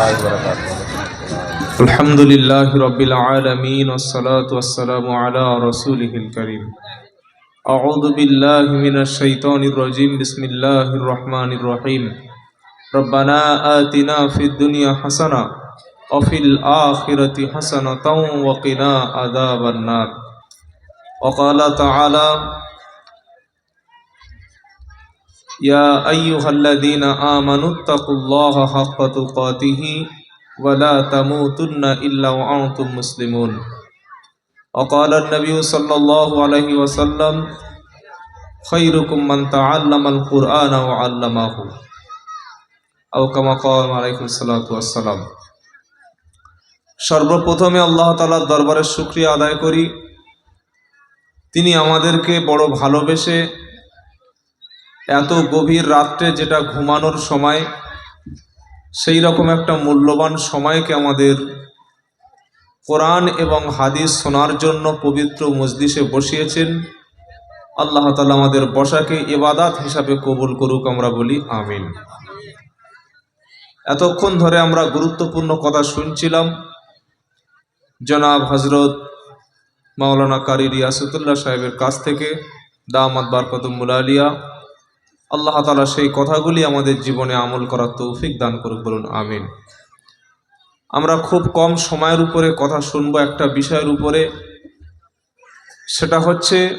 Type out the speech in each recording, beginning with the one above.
الله وبركاته. الحمد لله رب العالمين والصلاة والسلام على رسوله الكريم. أعوذ بالله من الشيطان الرجيم. بسم الله الرحمن الرحيم. ربنا آتنا في الدنيا حسنة وفي الآخرة حسنة وقنا عذاب النار. وقال تعالى يا أيها الذين آمنوا اتقوا الله حق تقاته ولا تموتن إلا وأنتم مسلمون وقال النبي صلى الله عليه وسلم خيركم من تعلم القرآن وعلمه أو كما قال عليه الصلاة والسلام সর্বপ্রথমে আল্লাহ তালার দরবারে শুক্রিয়া আদায় করি তিনি আমাদেরকে বড় ভালোবেসে এত গভীর রাত্রে যেটা ঘুমানোর সময়, সেই রকম একটা মূল্যবান সময়কে আমাদের কোরআন এবং হাদিস শোনার জন্য পবিত্র মজলিসে বসিয়েছেন। আল্লাহ তালা আমাদের বসাকে এবাদাত হিসাবে কবুল করুক, আমরা বলি আমিন। এতক্ষণ ধরে আমরা গুরুত্বপূর্ণ কথা শুনছিলাম, জনাব হজরত মাওলানা কারি রিয়াসতুল্লাহ সাহেবের কাছ থেকে, দামাত বারকত মুলালিয়া। আল্লাহ তালা সেই কথাগুলি আমাদের জীবনে আমল করার তৌফিক দান করুক বলুন, আমিন। আমরা খুব কম সময়ের উপরে কথা শুনব একটা বিষয়ের উপরে। সেটা হচ্ছে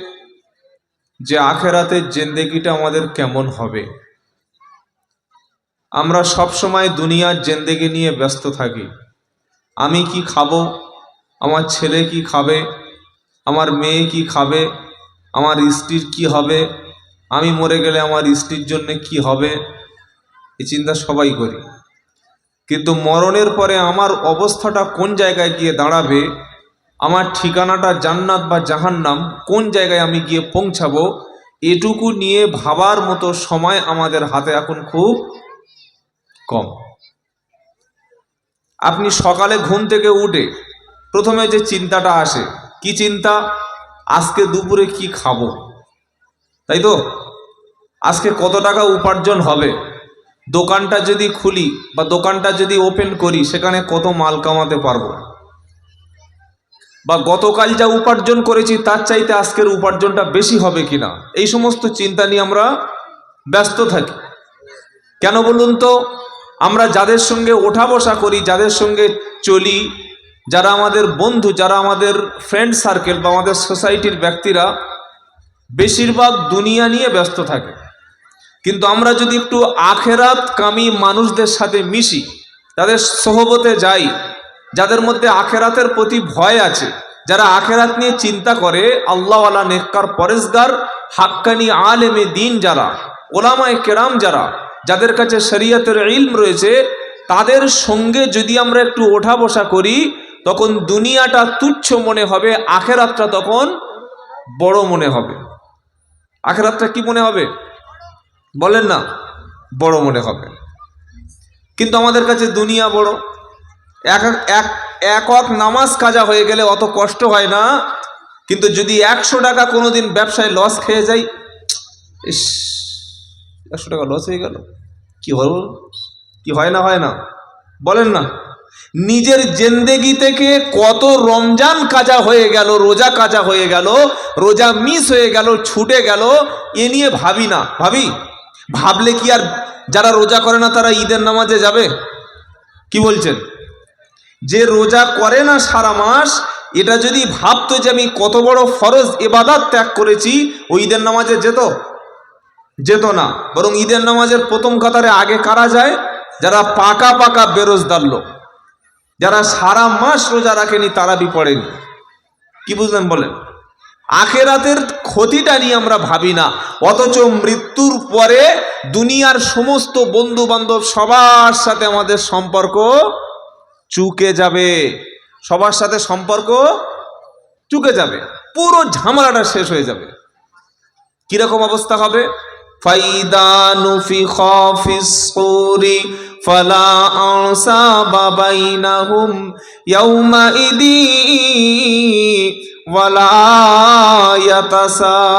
যে আখেরাতের জেন্দেগিটা আমাদের কেমন হবে? আমরা সব সময় দুনিয়ার জেন্দেগি নিয়ে ব্যস্ত থাকি। আমি কি খাব? আমার ছেলে কি খাবে? আমার মেয়ে কি খাবে? আমার স্ত্রীর কি হবে? আমি মরে গেলে আমার স্ত্রীর জন্য কি হবে? এই চিন্তা সবাই করি। কিন্তু মরণের পরে আমার অবস্থাটা কোন জায়গায় গিয়ে দাঁড়াবে? আমার ঠিকানাটা জান্নাত বা জাহান্নাম কোন জায়গায় আমি গিয়ে পৌঁছাবো? এটুকু নিয়ে ভাবার মতো সময় আমাদের হাতে এখন খুব কম। আপনি সকালে ঘুম থেকে উঠে প্রথমে যে চিন্তাটা আসে, কি চিন্তা? আজকে দুপুরে কি খাব? তাই তো? আজকে কত টাকা উপার্জন হবে? দোকানটা যদি খুলি বা দোকানটা যদি ওপেন করি, সেখানে কত মাল কামাতে পারব? বা গতকাল যা উপার্জন করেছি, তার চাইতে আজকের উপার্জনটা বেশি হবে কিনা? এই সমস্ত চিন্তা নিয়ে আমরা ব্যস্ত থাকি। কেন বলুন তো? আমরা যাদের সঙ্গে ওঠা বসা করি, যাদের সঙ্গে চলি, যারা আমাদের বন্ধু, যারা আমাদের ফ্রেন্ড সার্কেল বা আমাদের সোসাইটির ব্যক্তিরা, বেশিরভাগ দুনিয়া নিয়ে ব্যস্ত থাকে। কিন্তু আমরা যদি একটু আখেরাত কামি মানুষদের সাথে মিশি, তাদের সহবতে যাই, যাদের মধ্যে আখেরাতের প্রতি ভয় আছে, যারা আখেরাত নিয়ে চিন্তা করে, আল্লাহওয়ালা নেককার পরেশগার হাক্কানি আলেমে দিন যারা, ওলামায় কেরাম যারা, যাদের কাছে শরিয়তের ইলম রয়েছে, তাদের সঙ্গে যদি আমরা একটু ওঠা বসা করি, তখন দুনিয়াটা তুচ্ছ মনে হবে, আখেরাতটা তখন বড় মনে হবে। আখেরাতটা কি মনে হবে? বলেন না, বড় মনে হবে। কিন্তু আমাদের কাছে দুনিয়া বড়। এক এক একক নামাজ কাজা হয়ে গেলে অত কষ্ট হয় না। কিন্তু যদি একশো টাকা কোনো দিন ব্যবসায় লস খেয়ে যাই, ইস, একশো টাকা লস হয়ে গেল। কি হল? কি হয় না হয় না? বলেন না। নিজের জেন্দেগি থেকে কত রমজান কাজা হয়ে গেল, রোজা কাজা হয়ে গেল, রোজা মিস হয়ে গেল, ছুটে গেল, এ নিয়ে ভাবি না। ভাবি? ভাবলে কি আর যারা রোজা করে না তারা ঈদের নামাজে যাবে? কি বলছেন? যে রোজা করে না সারা মাস, এটা যদি ভাবতো যে আমি কত বড় ফরজ এবাদাত ত্যাগ করেছি ওই ঈদের নামাজে যেত? যেত না। বরং ঈদের নামাজের প্রথম কাতারে আগে কারা যায়? যারা পাকা পাকা বেরোজদার লোক। যারা সারা মাস রোজা রাখেনি তারা বি পড়েনি। কি বুঝলেন বলেন? আখেরাতের ক্ষতিটা নিয়ে আমরা ভাবি না। অথচ মৃত্যুর পরে দুনিয়ার সমস্ত বন্ধু বান্ধব সবার সাথে আমাদের সম্পর্ক চুকে যাবে। সবার সাথে সম্পর্ক চুকে যাবে। পুরো ঝামেলাটা শেষ হয়ে যাবে। কীরকম অবস্থা হবে? ফালা ওয়ালা ইয়াতাসাআলুন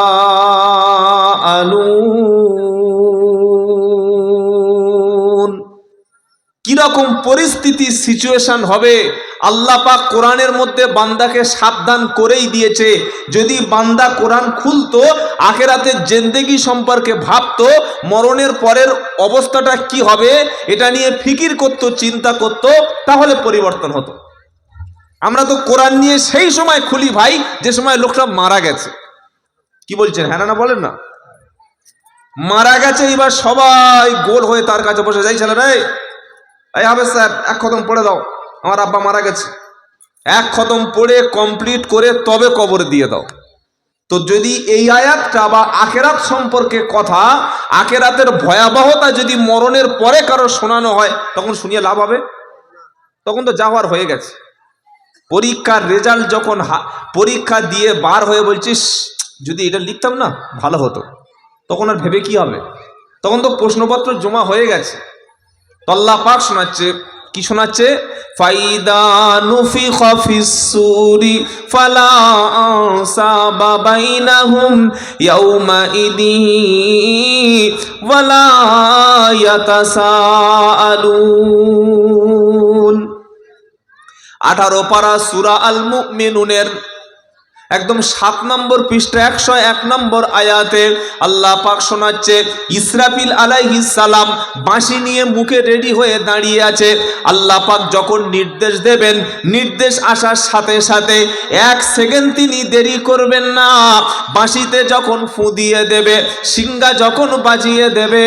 রকম পরিস্থিতি সিচুয়েশন হবে? আল্লাহ পাক কোরআনের মধ্যে বান্দাকে সাবধান করেই দিয়েছে। যদি বান্দা কোরআন খুলতো আখেরাতের জেন্দেগি সম্পর্কে ভাবতো, মরণের পরের অবস্থাটা কি হবে, এটা নিয়ে ফিকির করতো, চিন্তা করতো, তাহলে পরিবর্তন হতো। আমরা তো কোরআন নিয়ে সেই সময় খুলি ভাই, যে সময় লোকটা মারা গেছে। কি বলছেন? হ্যাঁ না বলেন না। মারা গেছে, এবার সবাই গোল হয়ে তার কাছে বসে, যাই ছেলে রে এই হবে স্যার, এক খতম পড়ে দাও, আমার আব্বা মারা গেছে। এক খতম পড়ে কমপ্লিট করে, তবে কবর দিয়ে দাও। তো যদি এই আয়াতটা বা আখেরাত সম্পর্কে কথা, আখেরাতের ভয়াবহতা যদি মরণের পরে কারও শোনানো হয়, তখন শুনিয়ে লাভ হবে? তখন তো যাওয়ার হয়ে গেছে। পরীক্ষার রেজাল্ট যখন পরীক্ষা দিয়ে বার হয়ে বলছিস যদি এটা লিখতাম না, ভালো হতো। তখন আর ভেবে কি হবে? তখন তো প্রশ্নপত্র জমা হয়ে গেছে। তল্লা পাক শোনাচ্ছে, কি শোনাচ্ছে? ফাইদা ফালা আঠারো পারা সুরা আল মুমিনুনের একদম সাত নম্বর পৃষ্ঠা, একশো এক নম্বর আয়াতে আল্লাহ পাক শোনাচ্ছে, ইসরাফিল আলাইহিস সালাম বাঁশি নিয়ে মুখে রেডি হয়ে দাঁড়িয়ে আছে। আল্লাহ পাক যখন নির্দেশ দেবেন, নির্দেশ আসার সাথে সাথে এক সেকেন্ড তিনি দেরি করবেন না। বাঁশিতে যখন ফু দিয়ে দেবে সিঙ্গা যখন বাজিয়ে দেবে,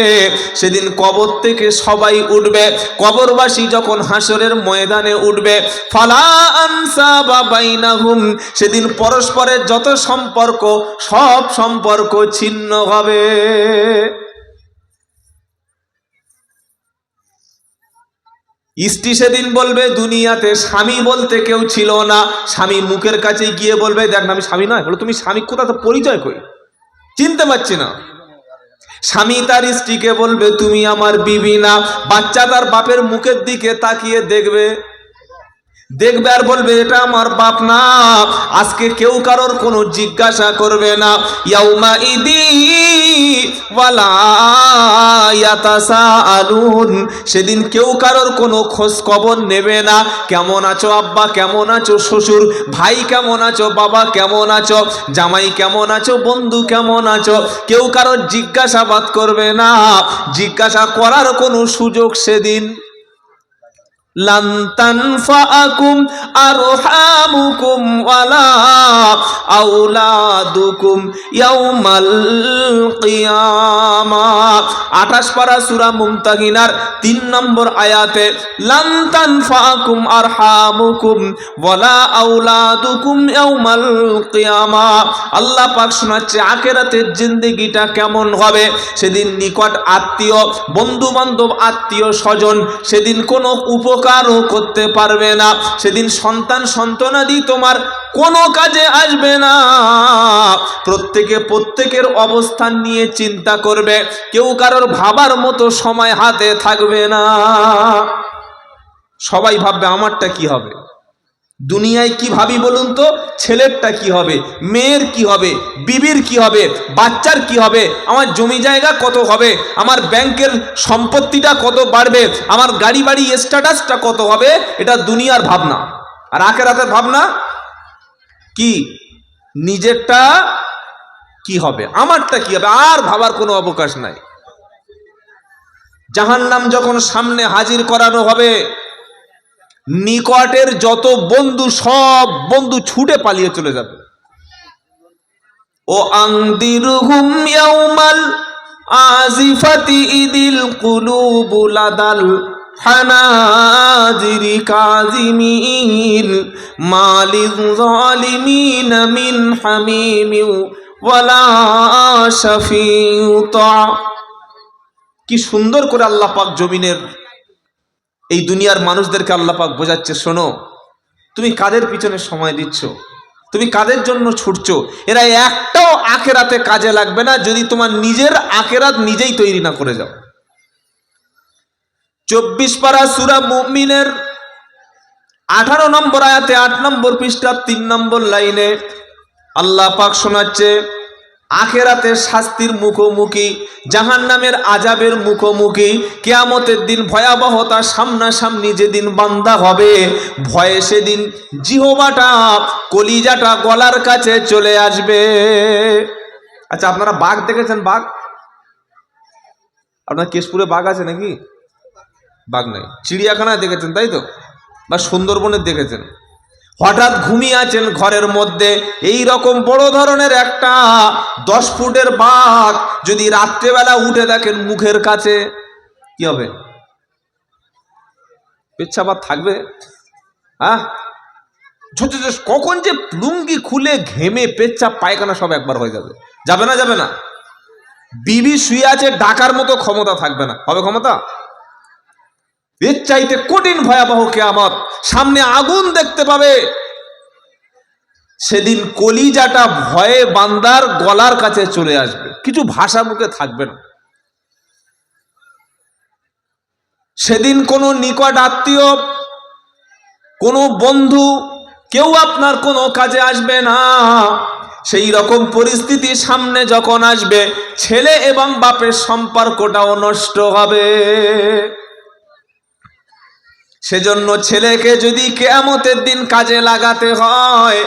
সেদিন কবর থেকে সবাই উঠবে। কবরবাসী যখন হাসরের ময়দানে উঠবে, ফালা আনসা বা বাইনাহুম, সেদিন পরস্পরের যত সম্পর্ক, সব সম্পর্ক ছিন্ন হবে। স্ত্রী সেদিন বলবে, দুনিয়াতে স্বামী বলতে কেউ ছিল না। স্বামী মুখের কাছে গিয়ে বলবে, দেখ আমি স্বামী নয়, বলো তুমি স্বামী কোথা তো পরিচয় কই? চিনতে পারছি না। স্বামী তার স্ত্রীকে বলবে, তুমি আমার বিবি না। বাচ্চা তার বাপের মুখের দিকে তাকিয়ে দেখবে দেখবে আর বলবে, এটা আমার বাপ না। আজকে কেউ কারোর কোনো জিজ্ঞাসা করবে না। ইয়াউমা ইদি সেদিন কেউ কারোর কোনো খোঁজ খবর নেবে না। কেমন আছো আব্বা? কেমন আছো শ্বশুর? ভাই কেমন আছো? বাবা কেমন আছো? জামাই কেমন আছো? বন্ধু কেমন আছো? কেউ কারোর জিজ্ঞাসাবাদ করবে না। জিজ্ঞাসা করার কোনো সুযোগ সেদিন লান তানফাআকুম আরহামুকুম ওয়ালা আওলাদুকুম ইয়াউমাল কিয়ামা 28 পারা সূরা মুমতাহিনার 3 নম্বর আয়াতে, লান তানফাআকুম আরহামুকুম ওয়ালা আওলাদুকুম ইয়াউমাল কিয়ামা. আল্লাহ পাক শোনাচ্ছে, আখিরাতের জিন্দেগিটা কেমন হবে? সেদিন নিকট আত্মীয় বন্ধু বান্ধব আত্মীয় স্বজন, সেদিন কোনো উপকারও করতে পারবে না। সেদিন সন্তান সন্তানাদি তোমার কোনো কাজে আসবে না। প্রত্যেকে প্রত্যেকের অবস্থান নিয়ে চিন্তা করবে। কেউ কারোর ভাবার মতো সময় হাতে থাকবে না। সবাই ভাববে, আমারটা কি হবে? দুনিয়ায় কি ভাবি বলুন তো? ছেলেরটা কি হবে? মেয়ের কি হবে? বিবির কি হবে? বাচ্চার কি হবে? আমার জমি জায়গা কত হবে? আমার ব্যাংকের সম্পত্তিটা কত বাড়বে? আমার গাড়ি বাড়ি স্ট্যাটাসটা কত হবে? এটা দুনিয়ার ভাবনা। আর আখেরাতের ভাবনা? কি? নিজেরটা কি হবে? আমারটা কি হবে? আর ভাবার কোনো অবকাশ নাই। জাহান্নাম যখন সামনে হাজির করানো হবে নিকটের যত বন্ধু, সব বন্ধু ছুটে পালিয়ে চলে যাবে। ও আংদিরুহুম ইয়াউমাল আজিফাতি ইদিল কুলুবু লাদাল হানাজিরি কাজিমিন মালিল জালিমিন মিন হামিমিউ ওয়ালা শাফিউ কি সুন্দর করে আল্লাহ পাক জমিনের এই দুনিয়ার মানুষদেরকে আল্লাহ পাক বোঝাচ্ছে, শোনো, তুমি কাদের পিছনে সময় দিচ্ছ? তুমি কাদের জন্য ছুটছো? এরা একটাও আখেরাতে কাজে লাগবে না যদি তোমার নিজের আখেরাত নিজেই তৈরি না করে যাও। চব্বিশ পারা সুরা মুমিনের আঠারো নম্বর আয়াতে আট নম্বর পৃষ্ঠা তিন নম্বর লাইনে আল্লাহ পাক শোনাচ্ছে আখেরাতে শাস্তির মুখোমুখি জাহান নামের আজাবের মুখোমুখি, কেয়ামতের দিন ভয়াবহতা সামনাসামনি যেদিন বান্দা হবে, ভয়ে সেদিন জিহবাটা, কলিজাটা গলার কাছে চলে আসবে। আচ্ছা আপনারা বাঘ দেখেছেন? বাঘ? আপনার কেশপুরে বাঘ আছে নাকি? বাঘ নাই। চিড়িয়াখানায় দেখেছেন, তাই তো? বা সুন্দরবনে দেখেছেন? হঠাৎ ঘুমিয়ে আছেন ঘরের মধ্যে। এই রকম বড় ধরনের একটা দশ ফুটের বাঘ যদি রাত্রেবেলা উঠে দেখেন মুখের কাছে, কি হবে? পেচ্ছাপাত থাকবে? হ্যাঁ কখন যে লুঙ্গি খুলে ঘেমে পেচ্ছাপ পায়খানা সব একবার হয়ে যাবে। যাবে না যাবে না। বিবি শুয়ে আছে, ডাকার মতো ক্ষমতা থাকবে না। হবে ক্ষমতা? এর চাইতে কঠিন ভয়াবহ কেয়ামত। সামনে আগুন দেখতে পাবে। সেদিন কলিজাটা ভয়ে বান্দার গলার কাছে চলে আসবে। কিছু ভাষা মুখে থাকবে না। সেদিন কোনো নিকট আত্মীয়, কোনো বন্ধু, কেউ আপনার কোনো কাজে আসবে না। সেই রকম পরিস্থিতি সামনে যখন আসবে, ছেলে এবং বাপের সম্পর্কটাও নষ্ট হবে। সেজন্য ছেলেকে যদি কেয়ামতের দিন কাজে লাগাতে হয়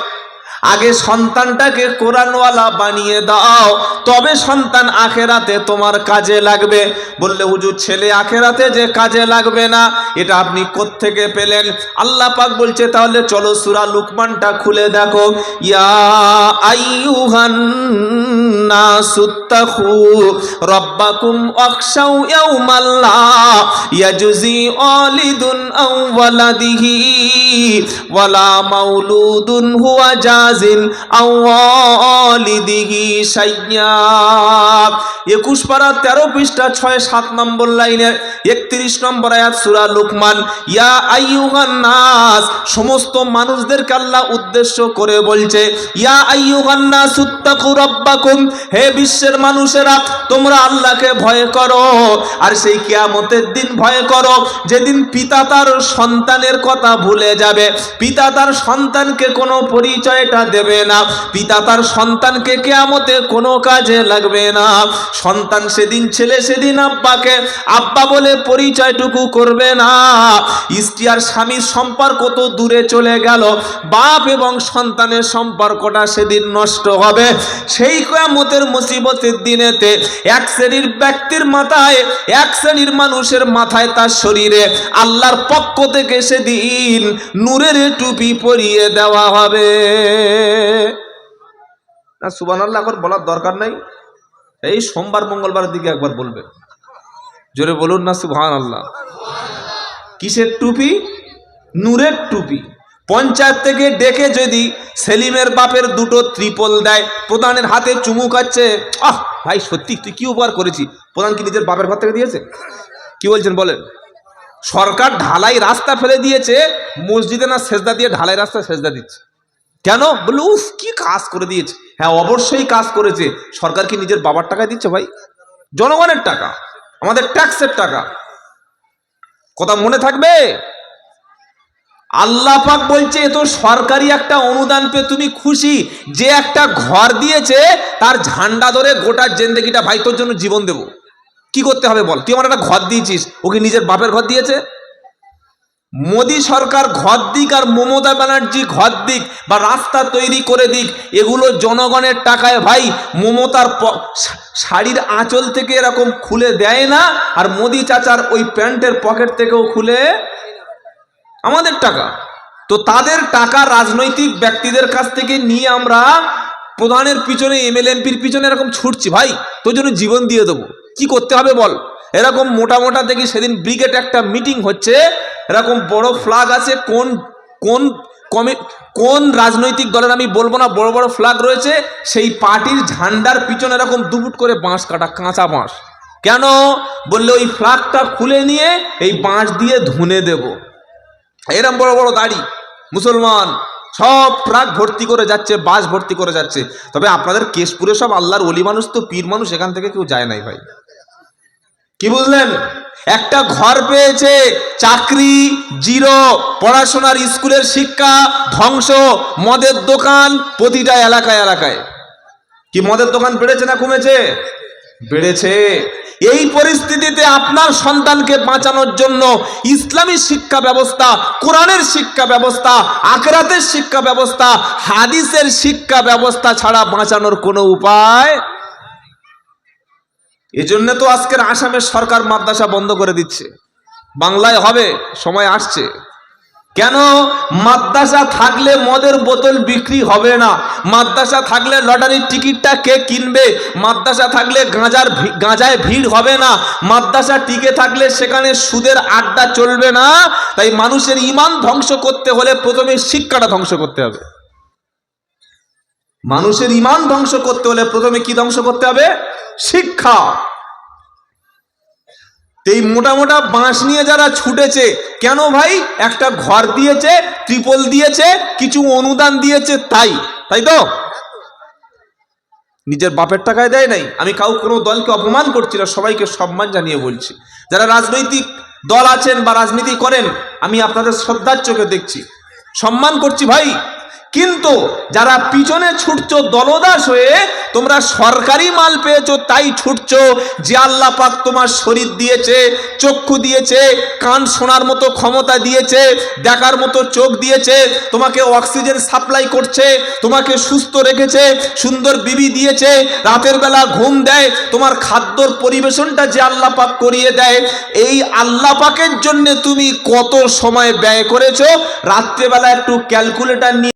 আগে সন্তানটাকে কোরআনওয়ালা বানিয়ে দাও, তবে সন্তান আখেরাতে তোমার কাজে লাগবে। বললে, হুজুর, ছেলে আখেরাতে যে কাজে লাগবে না, এটা আপনি কোত্থেকে পেলেন? আল্লাহ পাক বলছে, তাহলে চলো সুরা লুকমানটা খুলে দেখো। ইয়া আইয়ুহান নাসুত্তাখু রব্বাকুম অকশাউ ইয়াউমাল্লা ইয়াজজি ওয়ালিদুন আও ওয়ালাদিহি ওয়ালা মাউলুদুন হুয়া জাজিন শাইয়্যা 21 পারা 13 পৃষ্ঠা 6 7 নম্বর লাইনের 31 নম্বর আয়াত সূরা লুকমান। ইয়া আইয়ুহান নাস, সমস্ত মানুষদেরকে আল্লাহ উদ্দেশ্য করে বলছে, ইয়া আইয়ুহান নাস, উত্তাকু রাব্বাকুম। হে বিশ্বের মানুষেরা, তোমরা আল্লাহকে ভয় করো, আর সেই কিয়ামতের দিন ভয় করো। যেদিন পিতা তার সন্তানের কথা ভুলে যাবে, পিতা তার সন্তানকে কোনো পরিচয়টা দেবে না। পিতা তার সন্তানকে কেয়ামতে কোনো কাজে লাগবে না। সন্তান সেদিন, ছেলে সেদিন আব্বাকে, আব্বা বলে পরিচয়টুকু করবে না। স্ত্রী আর স্বামীর সম্পর্ক তো দূরে চলে গেল। বাপ এবং সন্তানের সম্পর্কটা সেদিন নষ্ট হবে। সেই কেয়ামতের মুসিবতের দিনেতে এক শ্রেণির ব্যক্তির মাথায়, এক শ্রেণির মানুষের মাথায় তার শরীরে আল্লাহর পক্ষ থেকে সেদিন নূরের টুপি পরিয়ে দেওয়া হবে। না সুবান আল্লাহ এখন বলার দরকার নাই। এই সোমবার, মঙ্গলবার দিকে একবার বলবে। জোরে বলুন না সুবহান আল্লাহ কিসের টুপি? নূরের টুপি। পঞ্চায়েত থেকে ডেকে যদি সেলিমের বাপের দুটো ত্রিপল দেয়, প্রধানের হাতে চুমু খাচ্ছে, আহ, ভাই, সত্যি, তুই কি উপকার করেছি প্রধান কি নিজের বাপের ঘর থেকে দিয়েছে? কি বলছেন, বলেন? সরকার ঢালাই রাস্তা ফেলে দিয়েছে, মসজিদে না সেজদা দিয়ে ঢালাই রাস্তা সেজদা দিচ্ছে? কেন? বলল, উফ, কি কাজ করে দিয়েছে? হ্যাঁ অবশ্যই কাজ করেছে। সরকার কি নিজের বাবার টাকায় দিচ্ছে ভাই? জনগণের টাকা। আমাদের ট্যাক্সের টাকা। কথা মনে থাকবে? আল্লাহ পাক বলছে তো সরকারি একটা অনুদান পেয়ে তুমি খুশি। যে একটা ঘর দিয়েছে, তার ঝান্ডা ধরে গোটা জেন্দেগিটা ভাই তোর জন্য জীবন দেব। কি করতে হবে বল? তুই আমার একটা ঘর দিয়েছিস। ওকে নিজের বাপের ঘর দিয়েছে? মোদি সরকার ঘর দিক আর মমতা ব্যানার্জি ঘর দিক বা রাস্তা তৈরি করে দিক, এগুলো জনগণের টাকায় ভাই মমতার শাড়ির আঁচল থেকে এরকম খুলে দেয় না আর মোদি চাচার ওই প্যান্টের পকেট থেকেও খুলে আমাদের টাকা। তো তাদের টাকা রাজনৈতিক ব্যক্তিদের কাছ থেকে নিয়ে আমরা প্রধানের পিছনে, এমএলএমপির পিছনে এরকম ছুটছি, ভাই তোর জন্য জীবন দিয়ে দেবো। কি করতে হবে বল? এরকম মোটা মোটা দেখি সেদিন ব্রিগেড একটা মিটিং হচ্ছে এরকম বড় ফ্ল্যাগ আছে, কোন কোন কমি, কোন রাজনৈতিক দলের আমি বলব না, বড় বড় ফ্ল্যাগ রয়েছে, সেই পার্টির ঝান্ডার পিছনে এরকম দুপুট করে বাঁশ কাটা, কাঁচা বাঁশ। কেন? বললে ওই ফ্ল্যাগটা খুলে নিয়ে এই বাঁশ দিয়ে ধুনে দেবো। এরম বড় বড় দাড়ি, মুসলমান, সব ট্রাক ভর্তি করে যাচ্ছে বাস ভর্তি করে যাচ্ছে। তবে আপনাদের কেশপুরে সব আল্লাহর অলি মানুষ তো, পীর মানুষ, এখান থেকে কেউ যায় নাই ভাই। কি বুঝলেন একটা ঘর পেয়েছে, চাকরি, জিরো, পড়াশোনার স্কুলের শিক্ষা, ধ্বংস, মদের দোকান, প্রতিটা এলাকায় এলাকায়। কি মদের দোকান বেড়েছে না কমেছে? বেড়েছে। এই পরিস্থিতিতে আপনার সন্তানকে বাঁচানোর জন্য ইসলামী শিক্ষা ব্যবস্থা, কোরআনের শিক্ষা ব্যবস্থা, আখরাতের শিক্ষা ব্যবস্থা, হাদিসের শিক্ষা ব্যবস্থা ছাড়া বাঁচানোর কোনো উপায় এজন্য তো আজকের আসামের সরকার মাদ্রাসা বন্ধ করে দিচ্ছে। বাংলায় হবে, সময় আসছে। কেন? মাদ্রাসা থাকলে মদের বোতল বিক্রি হবে না। মাদ্রাসা থাকলে লটারির টিকিটটা কে কিনবে? মাদ্রাসা থাকলে গাঁজার গাঁজায় ভিড় হবে না। মাদ্রাসা টিকে থাকলে সেখানে সুদের আড্ডা চলবে না। তাই মানুষের ইমান ধ্বংস করতে হলে প্রথমে শিক্ষাটা ধ্বংস করতে হবে। মানুষের ইমান ধ্বংস করতে হলে প্রথমে কি ধ্বংস করতে হবে? শিক্ষা। এই মোটা মোটা বাঁশ নিয়ে যারা ছুটেছে, কেন ভাই? একটা ঘর দিয়েছে, ত্রিপল দিয়েছে, কিছু অনুদান দিয়েছে, তাই। তাই তো? নিজের বাপের টাকায় দেয় নাই। আমি কাউ, কোনো দলকে অপমান করছি না, সবাইকে সম্মান জানিয়ে বলছি। যারা রাজনৈতিক দল আছেন বা রাজনীতি করেন, আমি আপনাদের শ্রদ্ধার চোখে দেখছি। সম্মান করছি ভাই। কিন্তু যারা পিছনে ছুটছো দলদাস হয়ে তোমরা সরকারি মাল পেয়েছ, তাই ছুটছো। যে আল্লাহ পাক তোমার শরীর দিয়েছে, চক্ষু দিয়েছে, কান শোনার মতো ক্ষমতা দিয়েছে, দেখার মতো চোখ দিয়েছে, তোমাকে অক্সিজেন সাপ্লাই করছে, তোমাকে সুস্থ রেখেছে, সুন্দর বিবি দিয়েছে, রাতের বেলা ঘুম দেয়, তোমার খাদ্যর পরিবেশনটা যে আল্লাহ পাক করিয়ে দেয়, এই আল্লাহ পাকের জন্য তুমি কত সময় ব্যয় করেছ? রাত্রেবেলা একটু ক্যালকুলেটর নিয়ে